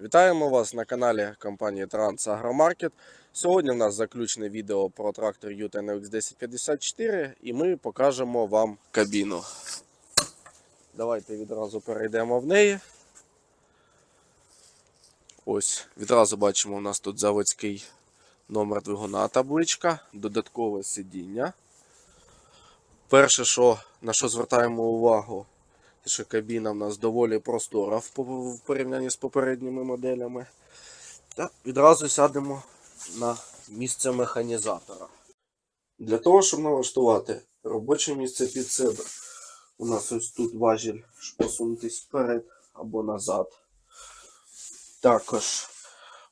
Вітаємо вас на каналі компанії Транс Агромаркет. Сьогодні в нас заключне відео про трактор Юта NX 1054 і ми покажемо вам кабіну. Давайте відразу перейдемо в неї. Ось, відразу бачимо, у нас тут заводський номер двигуна табличка, додаткове сидіння. Перше, що, на що звертаємо увагу, що кабіна в нас доволі простора в, порівнянні з попередніми моделями. Та відразу сядемо на місце механізатора. Для того, щоб налаштувати робоче місце під себе, у нас ось тут важіль посунутись вперед або назад. Також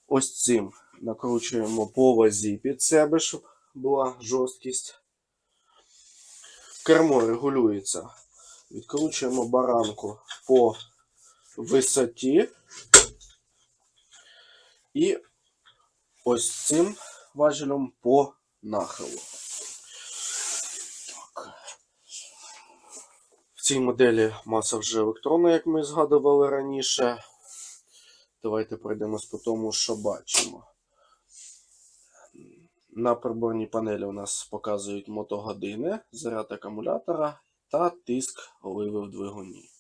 ось цим накручуємо по вазі під себе, щоб була жорсткість. Кермо регулюється. Відкручуємо баранку по висоті. І ось цим важелем по нахилу. В цій моделі маса вже електронна, як ми згадували раніше. Давайте пройдемось по тому, що бачимо. На приборній панелі у нас показують мотогодини, заряд акумулятора та тиск оливи в двигуні.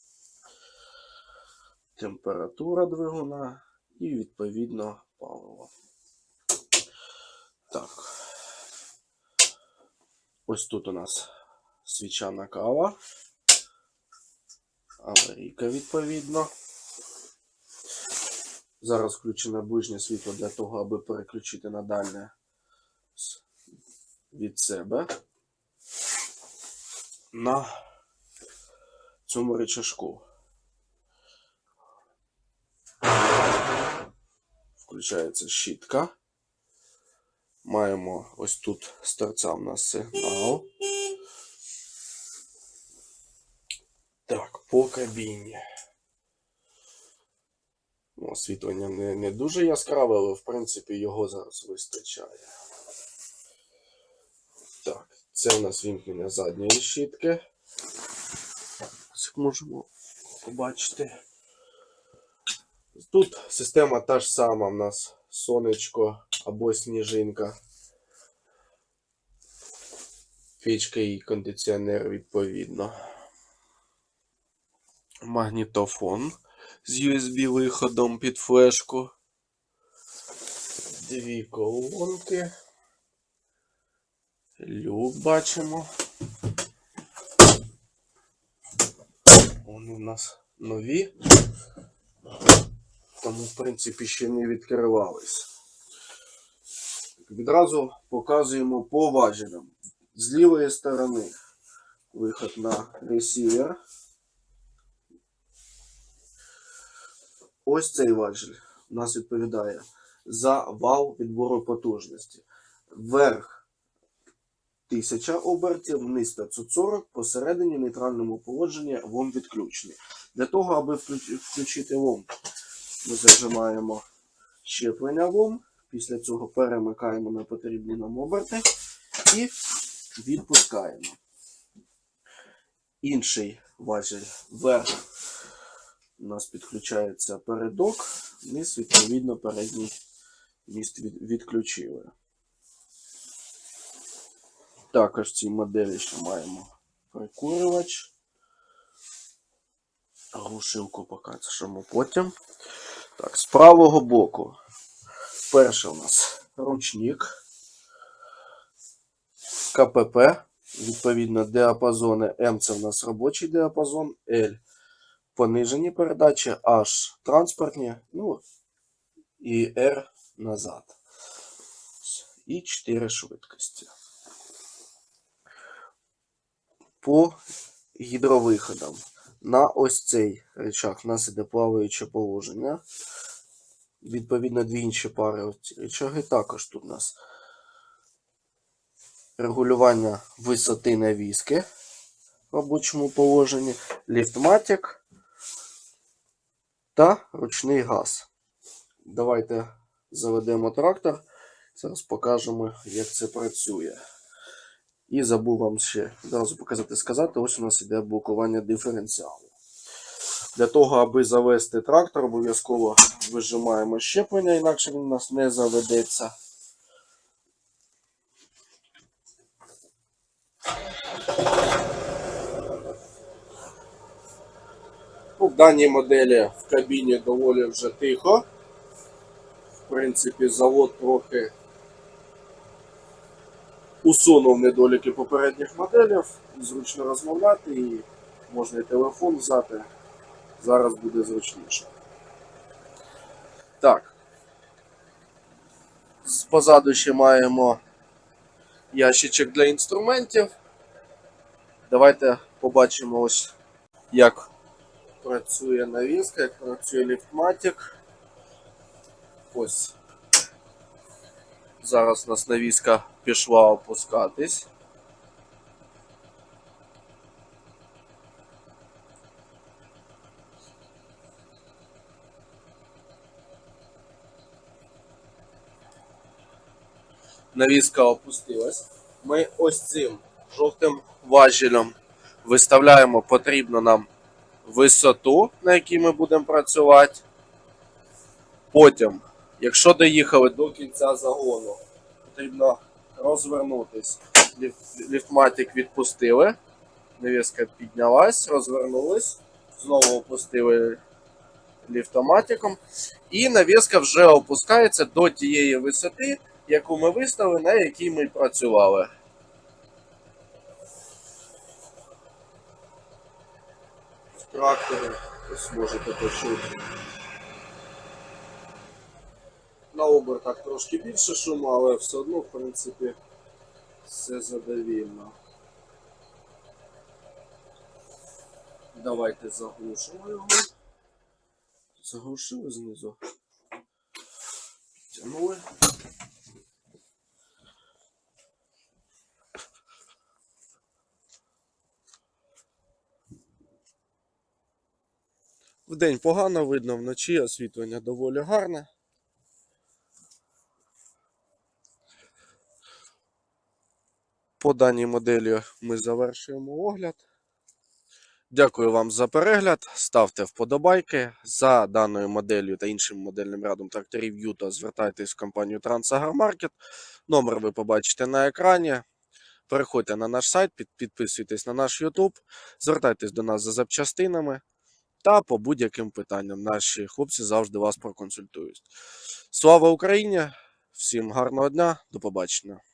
Температура двигуна і відповідно паливо. Так. Ось тут у нас свічана кава. Аварійка відповідно. Зараз включене ближнє світло для того, аби переключити на дальне від себе на цьому рычажку. Включається щітка. Маємо ось тут з торця у нас сигнал. Так, по кабіні. Ну, Освітлення не, не дуже яскраве, але в принципі його зараз вистачає. Це у нас вімкнення задньої щітки. Як можемо побачити. Тут система та ж сама в нас сонечко або сніжинка. Пічка і кондиціонер відповідно. Магнітофон з USB виходом під флешку. Дві колонки. Люк бачимо. Вони у нас нові. Тому, в принципі, ще не відкривались. Відразу показуємо по важелям. З лівої сторони виход на ресівер. Ось цей важель у нас відповідає за вал відбору потужності. Вверх 1000 обертів, вниз 540, посередині нейтральному положенні ВОМ відключений. Для того, аби включити ВОМ, ми зажимаємо щеплення ВОМ, після цього перемикаємо на потрібні нам оберти і відпускаємо. Інший важель вверх у нас підключається передок, вниз, відповідно, передній міст відключили. Також в цій моделі ще маємо прикурювач. Глушилку покажемо потім. Так, з правого боку. Перше у нас ручник. КПП. Відповідно, діапазони М це у нас робочий діапазон, L понижені передачі, H транспортні, ну і R назад. І 4 швидкості. По гідровиходам. На ось цей речах у нас іде плаваюче положення. Відповідно, дві інші пари речаги. Також тут у нас регулювання висоти навіски в робочому положенні, ліфтматик та ручний газ. Давайте заведемо трактор. Зараз покажемо, як це працює. І забув вам ще одразу показати сказати, ось у нас іде блокування диференціалу. Для того, аби завести трактор, обов'язково вижимаємо щеплення, інакше він у нас не заведеться. Ну, В даній моделі в кабіні доволі вже тихо. В принципі, завод трохи усунув недоліки попередніх моделів. Зручно розмовляти і можна і телефон взяти. Зараз буде зручніше. Так. Позаду ще маємо ящичок для інструментів. Давайте побачимо ось, як працює навіска, як працює ліфтматик. Ось. Зараз у нас навіска пішла опускатись. Навіска опустилась. Ми ось цим жовтим важелем виставляємо потрібну нам висоту, на якій ми будемо працювати. Потім, якщо доїхали до кінця загону, потрібно розвернутись. Ліф- Ліфтматик відпустили. Навіска піднялась, розвернулись, знову опустили ліфтоматиком. І навіска вже опускається до тієї висоти, яку ми виставили, на якій ми працювали. В тракторі ось можете почути. На обертах трошки більше шуму, але все одно, в принципі, все задовільно. Давайте заглушимо його. Заглушили знизу. Підтягнули. Вдень погано видно, вночі освітлення доволі гарне. По даній моделі ми завершуємо огляд. Дякую вам за перегляд. Ставте вподобайки. За даною моделлю та іншим модельним рядом тракторів Юта звертайтесь в компанію Трансагромаркет. Номер ви побачите на екрані. Переходьте на наш сайт, під- підписуйтесь на наш YouTube, звертайтесь до нас за запчастинами та по будь-яким питанням. Наші хлопці завжди вас проконсультують. Слава Україні! Всім гарного дня, до побачення!